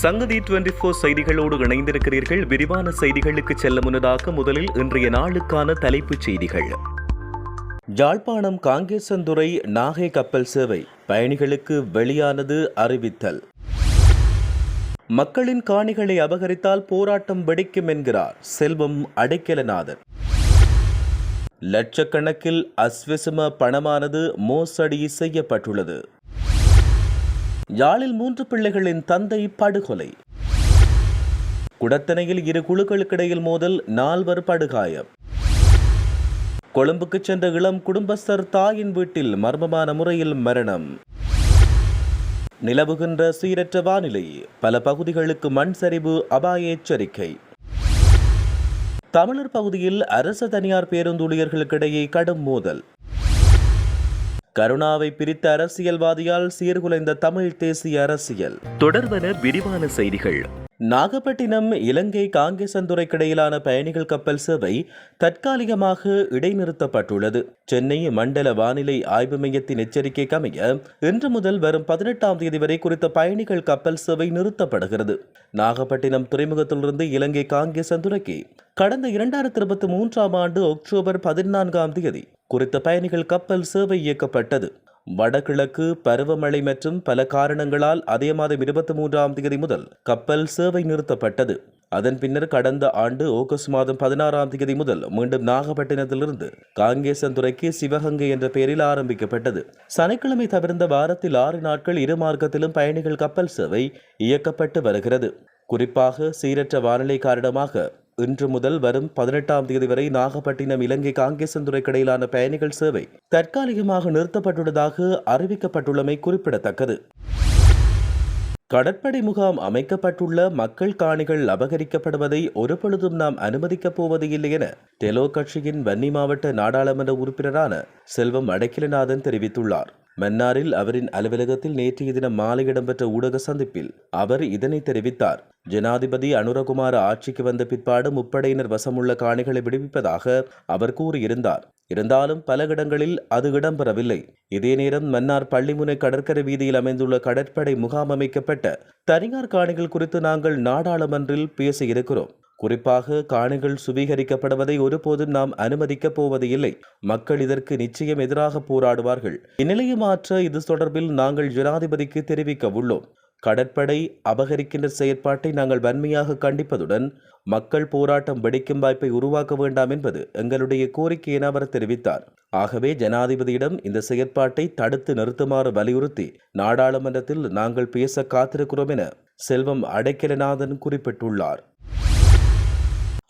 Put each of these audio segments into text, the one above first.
சங்கதி twenty four செய்திகளோடு இணைந்திருக்கிறீர்கள். விரிவான செய்திகளுக்கு செல்ல முன்னதாக முதலில் இன்றைய நாளுக்கான தலைப்புச் செய்திகள். யாழ்ப்பாணம் காங்கேசந்துறை நாகை கப்பல் சேவை பயணிகளுக்கு வெளியானது அறிவித்தல். மக்களின் காணிகளை அபகரித்தால் போராட்டம் வெடிக்கும் என்கிறார் செல்வம் அடைக்கலநாதன். லட்சக்கணக்கில் அஸ்விசம பணமானது மோசடி செய்யப்பட்டுள்ளது. யாழில் மூன்று பிள்ளைகளின் தந்தை படுகொலை. குடத்தனையில் இரு குழுக்களுக்கிடையில் மோதல் நால்வர் படுகாயம். கொழும்புக்கு சென்ற இளம் குடும்பஸ்தர் தாயின் வீட்டில் மர்மமான முறையில் மரணம். நிலவுகின்ற சீரற்ற வானிலை பல பகுதிகளுக்கு மண் சரிவு அபாய எச்சரிக்கை. தமிழர் பகுதியில் அரசு தனியார் பேருந்தூழியர்களுக்கிடையே கடும் மோதல். கருணாவை பிரித்த அரசியல்வாதியால் சீர்குலைந்த தமிழ் தேசிய அரசியல். தொடர்வன விரிவான செய்திகள். நாகப்பட்டினம் இலங்கை காங்கேசந்துறைக்கு இடையிலான பயணிகள் கப்பல் சேவை தற்காலிகமாக இடைநிறுத்தப்பட்டுள்ளது. சென்னை மண்டல வானிலை ஆய்வு மையத்தின் எச்சரிக்கைக்கு அமைய இன்று முதல் வரும் பதினெட்டாம் தேதி வரை குறித்த பயணிகள் கப்பல் சேவை நிறுத்தப்படுகிறது. நாகப்பட்டினம் துறைமுகத்திலிருந்து இலங்கை காங்கேசந்துறைக்கு கடந்த இரண்டாயிரத்தி இருபத்தி மூன்றாம் ஆண்டு அக்டோபர் பதினான்காம் தேதி குறித்த பயணிகள் கப்பல் சேவை இயக்கப்பட்டது. வடகிழக்கு பருவமழை மற்றும் பல காரணங்களால் அதே மாதம் இருபத்தி மூன்றாம் தேதி முதல் கப்பல் சேவை நிறுத்தப்பட்டது. அதன் பின்னர் கடந்த ஆண்டு ஆகஸ்ட் மாதம் பதினாறாம் தேதி முதல் மீண்டும் நாகப்பட்டினத்திலிருந்து காங்கேசன்துறைக்கு சிவகங்கை என்ற பெயரில் ஆரம்பிக்கப்பட்டது. சனிக்கிழமை தவிர்ந்த வாரத்தில் ஆறு நாட்கள் இரு மார்க்கத்திலும் பயணிகள் கப்பல் சேவை இயக்கப்பட்டு வருகிறது. குறிப்பாக சீரற்ற வானிலை காரணமாக இன்று முதல் வரும் பதினெட்டாம் தேதி வரை நாகப்பட்டினம் இலங்கை காங்கேசந்துறைக்கு இடையிலான பயணிகள் சேவை தற்காலிகமாக நிறுத்தப்பட்டுள்ளதாக அறிவிக்கப்பட்டுள்ளமை குறிப்பிடத்தக்கது. கடற்படை முகாம் அமைக்கப்பட்டுள்ள மக்கள் காணிகள் அபகரிக்கப்படுவதை ஒருபொழுதும் நாம் அனுமதிக்கப் போவது இல்லை என டெலோ கட்சியின் வன்னி மாவட்ட நாடாளுமன்ற உறுப்பினரான செல்வம் அடக்கிலநாதன் தெரிவித்துள்ளார். மன்னாரில் அவரின் அலுவலகத்தில் நேற்றைய தினம் மாலை இடம்பெற்ற ஊடக சந்திப்பில் அவர் இதனை தெரிவித்தார். ஜனாதிபதி அனுரகுமார ஆட்சிக்கு வந்த பிற்பாடு முப்படையினர் வசமுள்ள காணிகளை விடுவிப்பதாக அவர் கூறியிருந்தார். இருந்தாலும் பல இடங்களில் அது இடம்பெறவில்லை. இதே நேரம் மன்னார் பள்ளிமுனை கடற்கரை வீதியில் அமைந்துள்ள கடற்படை முகாம் அமைக்கப்பட்ட தனியார் காணிகள் குறித்து நாங்கள் நாடாளுமன்றில் பேசியிருக்கிறோம். குறிப்பாக காணிகள் சுவீகரிக்கப்படுவதை ஒருபோதும் நாம் அனுமதிக்கப் போவது இல்லை. மக்கள் இதற்கு நிச்சயம் எதிராக போராடுவார்கள். இந்நிலையை மாற்ற இது தொடர்பில் நாங்கள் ஜனாதிபதிக்கு தெரிவிக்க உள்ளோம். கடற்படை அபகரிக்கின்ற செயற்பாட்டை நாங்கள் வன்மையாக கண்டிப்பதுடன் மக்கள் போராட்டம் வெடிக்கும் வாய்ப்பை உருவாக்க வேண்டாம் என்பது எங்களுடைய கோரிக்கை என அவர் தெரிவித்தார். ஆகவே ஜனாதிபதியிடம் இந்த செயற்பாட்டை தடுத்து நிறுத்துமாறு வலியுறுத்தி நாடாளுமன்றத்தில் நாங்கள் பேச காத்திருக்கிறோம் என செல்வம் அடைக்கலநாதன் குறிப்பிட்டுள்ளார்.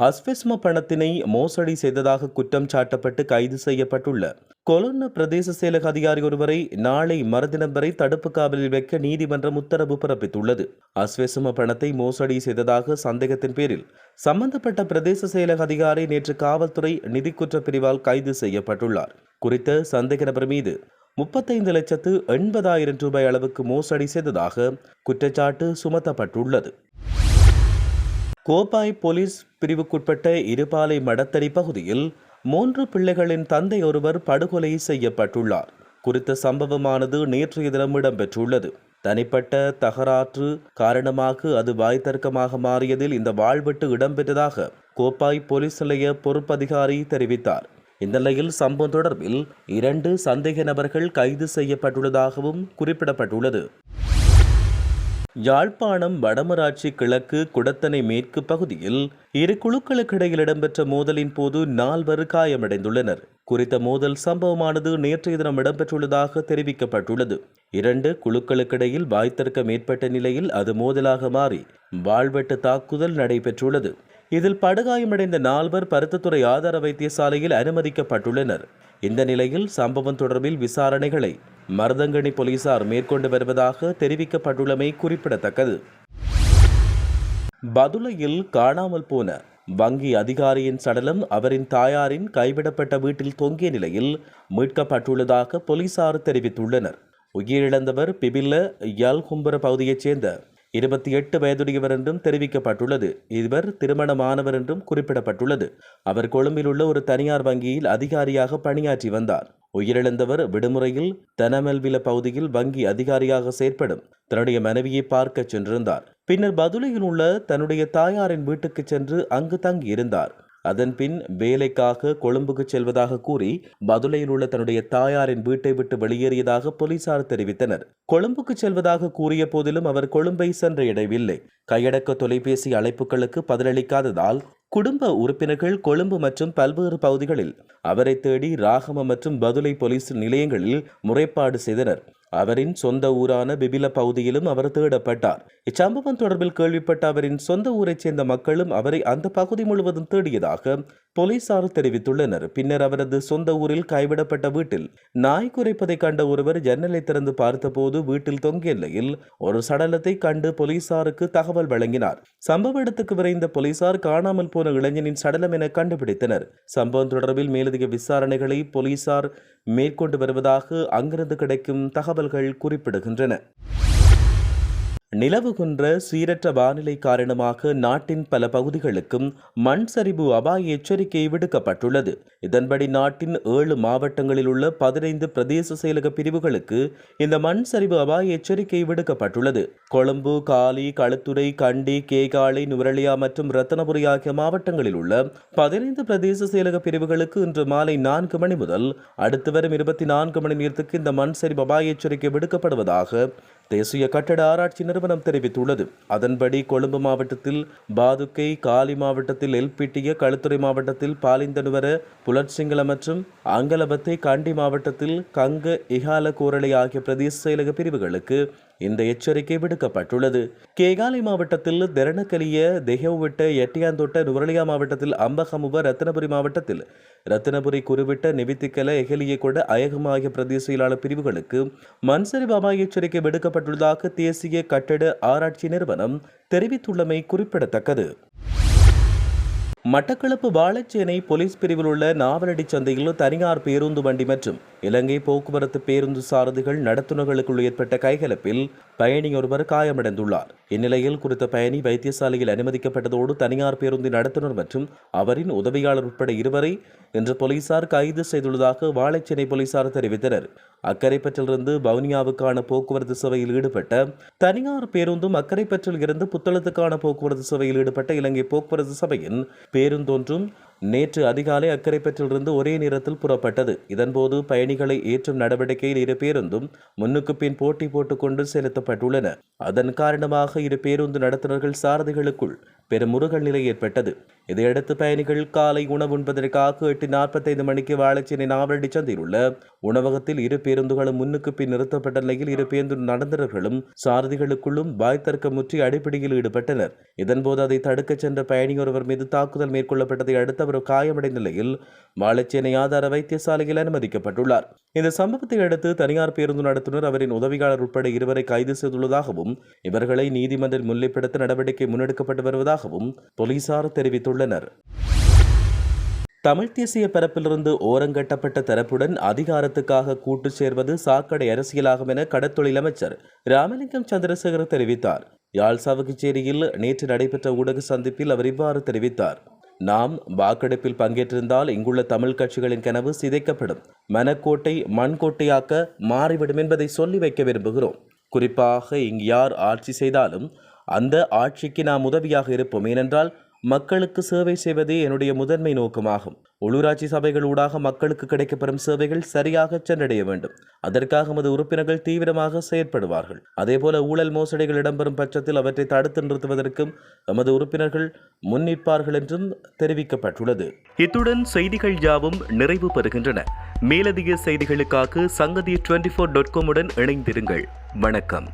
அஸ்வெஸ்ம பணத்தினை மோசடி செய்ததாக குற்றம் சாட்டப்பட்டு கைது செய்யப்பட்டுள்ள. கொலொன்ன பிரதேச செயலக அதிகாரி ஒருவரை நாளை மறுதினம் வரை தடுப்பு காவலில் வைக்க நீதிமன்றம் உத்தரவு பிறப்பித்துள்ளது. அஸ்வெசும பணத்தை மோசடி செய்ததாக சந்தேகத்தின் பேரில் சம்பந்தப்பட்ட பிரதேச செயலக அதிகாரி நேற்று காவல்துறை நிதிக்குற்ற பிரிவால் கைது செய்யப்பட்டுள்ளார். குறித்த சந்தேக நபர் மீது முப்பத்தைந்து லட்சத்து எண்பதாயிரம் ரூபாய் அளவுக்கு மோசடி செய்ததாக குற்றச்சாட்டு சுமத்தப்பட்டுள்ளது. கோப்பாய் போலீஸ் பிரிவுக்குட்பட்ட இருபாலை மடத்தடி பகுதியில் மூன்று பிள்ளைகளின் தந்தை ஒருவர் படுகொலை செய்யப்பட்டுள்ளார். குறித்த சம்பவமானது நேற்றைய தினம் இடம்பெற்றுள்ளது. தனிப்பட்ட தகராற்று காரணமாக அது வாய்த்தர்க்கமாக மாறியதில் இந்த வாழ்வெட்டு இடம்பெற்றதாக கோப்பாய் போலீஸ் நிலைய பொறுப்பதிகாரி தெரிவித்தார். இந்த நிலையில் சம்பவம் தொடர்பில் இரண்டு சந்தேக நபர்கள் கைது செய்யப்பட்டுள்ளதாகவும் குறிப்பிடப்பட்டுள்ளது. யாழ்ப்பாணம் வடமராட்சி கிழக்கு குடத்தனை மேற்கு பகுதியில் இரு குழுக்களுக்கிடையில் இடம்பெற்ற மோதலின் போது நால்வர் காயமடைந்துள்ளனர். குறித்த மோதல் சம்பவமானது நேற்றைய தினம் இடம்பெற்றுள்ளதாக தெரிவிக்கப்பட்டுள்ளது. இரண்டு குழுக்களுக்கிடையில் வாய்த்தர்க்கம் ஏற்பட்ட நிலையில் அது மோதலாக மாறி வாழ்வெட்டு தாக்குதல் நடைபெற்றுள்ளது. இதில் படுகாயமடைந்த நால்வர் பருத்தத்துறை ஆதார வைத்தியசாலையில் அனுமதிக்கப்பட்டுள்ளனர். இந்த நிலையில் சம்பவம் தொடர்பில் விசாரணைகளை மருதங்கணி போலீசார் மேற்கொண்டு வருவதாக தெரிவிக்கப்பட்டுள்ளமை குறிப்பிடத்தக்கது. பதுளையில் காணாமல் போன வங்கி அதிகாரியின் சடலம் அவரின் தாயாரின் கைவிடப்பட்ட வீட்டில் தொங்கிய நிலையில் மீட்கப்பட்டுள்ளதாக போலீசார் தெரிவித்துள்ளனர். உயிரிழந்தவர் பிபில்ல யல்கும்பர பகுதியைச் சேர்ந்த இருபத்தி எட்டு வயதுடையவர் என்றும் தெரிவிக்கப்பட்டுள்ளது. இவர் திருமணமானவர் என்றும் குறிப்பிடப்பட்டுள்ளது. அவர் கொழும்பில் உள்ள ஒரு தனியார் வங்கியில் அதிகாரியாக பணியாற்றி வந்தார். உயிரிழந்தவர் விடுமுறையில் தனமெல்வில பகுதியில் வங்கி அதிகாரியாக செயற்படும். தன்னுடைய மனைவியை பார்க்க சென்றிருந்தார். பின்னர் பதுளையில் உள்ள தன்னுடைய தாயாரின் வீட்டுக்கு சென்று அங்கு தங்கியிருந்தார். அதன்பின் வேலைக்காக கொழும்புக்கு செல்வதாக கூறி பதுளையில் உள்ள தன்னுடைய தாயாரின் வீட்டை விட்டு வெளியேறியதாக போலீசார் தெரிவித்தனர். கொழும்புக்கு செல்வதாக கூறிய போதிலும் அவர் கொழும்பை சென்ற இடைவில்லை. கையடக்க தொலைபேசி அழைப்புகளுக்கு பதிலளிக்காததால் குடும்ப உறுப்பினர்கள் கொழும்பு மற்றும் பல்வேறு பகுதிகளில் அவரை தேடி ராகம மற்றும் பதுளை போலீஸ் நிலையங்களில் முறைப்பாடு செய்தனர். அவரின் சொந்த ஊரான பிபில பகுதியிலும் அவர் தேடப்பட்டார். இச்சம்பவம் தொடர்பில் கேள்விப்பட்ட அவரின் சொந்த ஊரைச் சேர்ந்த மக்களும் அவரை அந்த பகுதி முழுவதும் தேடியதாக போலீசார் தெரிவித்துள்ளனர். பின்னர் அவரது சொந்த ஊரில் கைவிடப்பட்ட வீட்டில் நாய் குறைப்பதை கண்ட ஒருவர் ஜன்னலை திறந்து பார்த்தபோது வீட்டில் தொங்கிய நிலையில் ஒரு சடலத்தை கண்டு போலீசாருக்கு தகவல் வழங்கினார். சம்பவ இடத்துக்கு விரைந்த போலீசார் காணாமல் போன இளைஞனின் சடலம் என கண்டுபிடித்தனர். சம்பவம் தொடர்பில் மேலதிக விசாரணைகளை போலீசார் மேற்கொண்டு வருவதாக அங்கிருந்து கிடைக்கும் தகவல் தகவல்கள் குறிப்பிடுகின்றன. நிலவுகின்ற சீரற்ற வானிலை காரணமாக நாட்டின் பல பகுதிகளுக்கும் மண் சரிவு அபாய எச்சரிக்கை விடுக்கப்பட்டுள்ளது. இதன்படி நாட்டின் ஏழு மாவட்டங்களில் உள்ள பதினைந்து பிரதேச செயலக பிரிவுகளுக்கு இந்த மண் சரிவு அபாய எச்சரிக்கை விடுக்கப்பட்டுள்ளது. கொழும்பு காலி களுத்துறை கண்டி கேகாலை நுவரலியா மற்றும் ரத்தனபுரி ஆகிய மாவட்டங்களில் உள்ள பதினைந்து பிரதேச செயலக பிரிவுகளுக்கு இன்று மாலை நான்கு மணி முதல் அடுத்து வரும் இருபத்தி நான்கு மணி நேரத்துக்கு இந்த மண் சரிவு அபாய எச்சரிக்கை விடுக்கப்படுவதாக தேசிய கட்டட ஆராய்ச்சி நிறுவனம் தெரிவித்துள்ளது. அதன்படி கொழும்பு மாவட்டத்தில் பாதுக்கை காலி மாவட்டத்தில் எல்பிட்டிய களுத்துறை மாவட்டத்தில் பாலிந்தனுவர புலட்சிங்கள மற்றும் அங்கலபத்தை கண்டி மாவட்டத்தில் கங்க இகால கோரளை ஆகிய பிரதேச செயலக பிரிவுகளுக்கு இந்த எச்சரிக்கை விடுக்கப்பட்டுள்ளது. கேகாலை மாவட்டத்தில் தெரணக்கலிய தெஹவுவிட்ட எட்டியாந்தோட்ட நுவரலியா மாவட்டத்தில் அம்பகமுவ ரத்தினபுரி மாவட்டத்தில் ரத்தினபுரி குருவிட்ட நிவித்திக்கல எகலியை கொண்ட அயகம் ஆகிய பிரதேச பிரிவுகளுக்கு மன்சரி பாபா எச்சரிக்கை விடுக்கப்பட்டுள்ளதாக தேசிய கட்டட ஆராய்ச்சி நிறுவனம் தெரிவித்துள்ளமை குறிப்பிடத்தக்கது. மட்டக்களப்பு வாழைச்சேனை போலீஸ் பிரிவில் உள்ள நாவலடி சந்தையில் தனியார் பேருந்து வண்டி மற்றும் இலங்கை போக்குவரத்து பேருந்து சாரதிகள் நடத்துனர்களுக்குள் ஏற்பட்ட கைகலப்பில் பயணி ஒருவர் காயமடைந்துள்ளார். இந்நிலையில் குறித்த பயணி வைத்தியசாலையில் அனுமதிக்கப்பட்டதோடு தனியார் பேருந்தின் நடத்துனர் மற்றும் அவரின் உதவியாளர் உட்பட இருவரை இன்று போலீசார் கைது செய்துள்ளதாக வாழைச்சேனை போலீசார் தெரிவித்தனர். அக்கரைப்பற்றிலிருந்து வவுனியாவுக்கான போக்குவரத்து சேவையில் ஈடுபட்ட தனியார் பேருந்தும் அக்கரைப்பற்றில் இருந்து புத்தளத்துக்கான போக்குவரத்து சேவையில் ஈடுபட்ட இலங்கை போக்குவரத்து சபையின் பேருந்தொன்றும் நேற்று அதிகாலை அக்கரைப்பற்றிலிருந்து ஒரே நேரத்தில் புறப்பட்டது. இதன்போது பயணிகளை ஏற்றும் நடவடிக்கையில் இரு பேருந்தும் முன்னுக்கு பின் போட்டி போட்டுக்கொண்டு செலுத்தப்பட்டுள்ளன. அதன் காரணமாக இரு பேருந்து நடத்துனர்கள் சாரதிகளுக்குள் பெரும் முருகல் நிலை ஏற்பட்டது. இதையடுத்து பயணிகள் காலை உணவு உண்பதற்காக எட்டு நாற்பத்தைந்து மணிக்கு வாழைச்சேனை நாவலடி சந்தையில் உள்ள உணவகத்தில் இரு பேருந்துகளும் முன்னுக்கு பின் நிறுத்தப்பட்ட நிலையில் இரு பேருந்து நடந்தவர்களும் சாரதிகளுக்குள்ளும் வாய் தர்க்கமுற்றி அடிப்படையில் ஈடுபட்டனர். இதன்போது அதை தடுக்கச் சென்ற பயணி ஒருவர் மீது தாக்குதல் மேற்கொள்ளப்பட்டதை அடுத்து அவர் காயமடைந்த நிலையில் வாழைச்சேனை ஆதார வைத்தியசாலையில் அனுமதிக்கப்பட்டுள்ளார். இந்த சம்பவத்தை அடுத்து தனியார் பேருந்து நடத்துனர் அவரின் உதவியாளர் உட்பட இருவரை கைது செய்துள்ளதாகவும் இவர்களை நீதிமன்றில் முன்னிலைப்படுத்த நடவடிக்கை முன்னெடுக்கப்பட்டு வருவதாகவும் போலீசார் தெரிவித்துள்ளனர். தமிழ் தேசிய பரப்பிலிருந்து ஓரங்கட்டப்பட்ட தரப்புடன் அதிகாரத்துக்காக கூட்டு சேர்வது சாக்கடை அரசியலாகும் என கடற்தொழில் அமைச்சர் ராமலிங்கம் சந்திரசேகர் தெரிவித்தார். யாழ் சாவகச்சேரியில் நேற்று நடைபெற்ற ஊடக சந்திப்பில் அவர் இவ்வாறு தெரிவித்தார். நாம் வாக்கெடுப்பில் பங்கேற்றிருந்தால் இங்குள்ள தமிழ் கட்சிகளின் கனவு சிதைக்கப்படும். மனக்கோட்டை மண்கோட்டையாக்க மாறிவிடும் என்பதை சொல்லி வைக்க விரும்புகிறோம். குறிப்பாக இங்கு யார் ஆட்சி செய்தாலும் அந்த ஆட்சிக்கு நாம் உதவியாக இருப்போம். ஏனென்றால் மக்களுக்கு சேவை செய்வதே என்னுடைய முதன்மை நோக்கமாகும். உள்ளூராட்சி சபைகள் ஊடாக மக்களுக்கு கிடைக்கப்பெறும் சேவைகள் சரியாக சென்றடைய வேண்டும். அதற்காக நமது உறுப்பினர்கள் தீவிரமாக செயற்படுவார்கள். அதேபோல ஊழல் மோசடிகள் இடம்பெறும் பட்சத்தில் அவற்றை தடுத்து நிறுத்துவதற்கும் எமது உறுப்பினர்கள் முன்னிற்பார்கள் என்றும் தெரிவிக்கப்பட்டுள்ளது. இத்துடன் செய்திகள் யாவும் நிறைவு பெறுகின்றன. மேலதிக செய்திகளுக்காக சங்கதி டுவெண்டி ஃபோர் டாட் காமுடன் இணைந்திருங்கள். வணக்கம்.